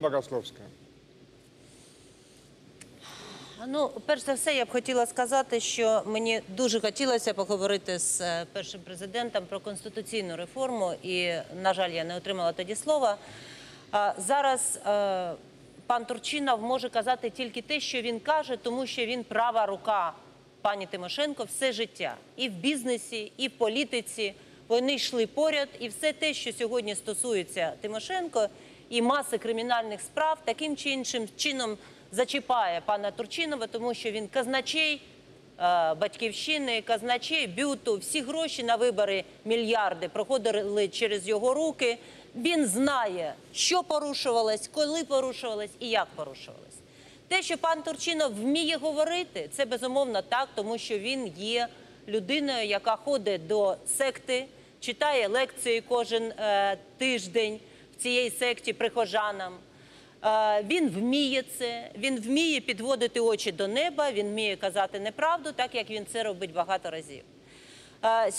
Богословская. Ну, перш за все, я б хотіла сказати, що мені дуже хотілося поговорити з е, першим президентом про конституційну реформу, і, на жаль, я не отримала тоді слова. Зараз е, пан Турчинов може казати тільки те, що він каже, тому що він права рука пані Тимошенко все життя і в бізнесі, і в політиці. Вони йшли поряд, і все те, що сьогодні стосується Тимошенко і маси кримінальних справ, таким чи іншим чином зачіпає пана Турчинова, тому що він казначей е, батьківщини, казначей бюту, всі гроші на вибори мільярди проходили через його руки. Він знає, що порушувалось, коли порушувалось і як порушувалось. Те, що пан Турчинов вміє говорити, це безумовно так, тому що він є людиною, яка ходить до секти, читає лекції кожен е, тиждень в цієї секті прихожанам. Е, Він вміє це, він вміє підводити очі до неба, він вміє казати неправду, так як він це робить багато разів. Е,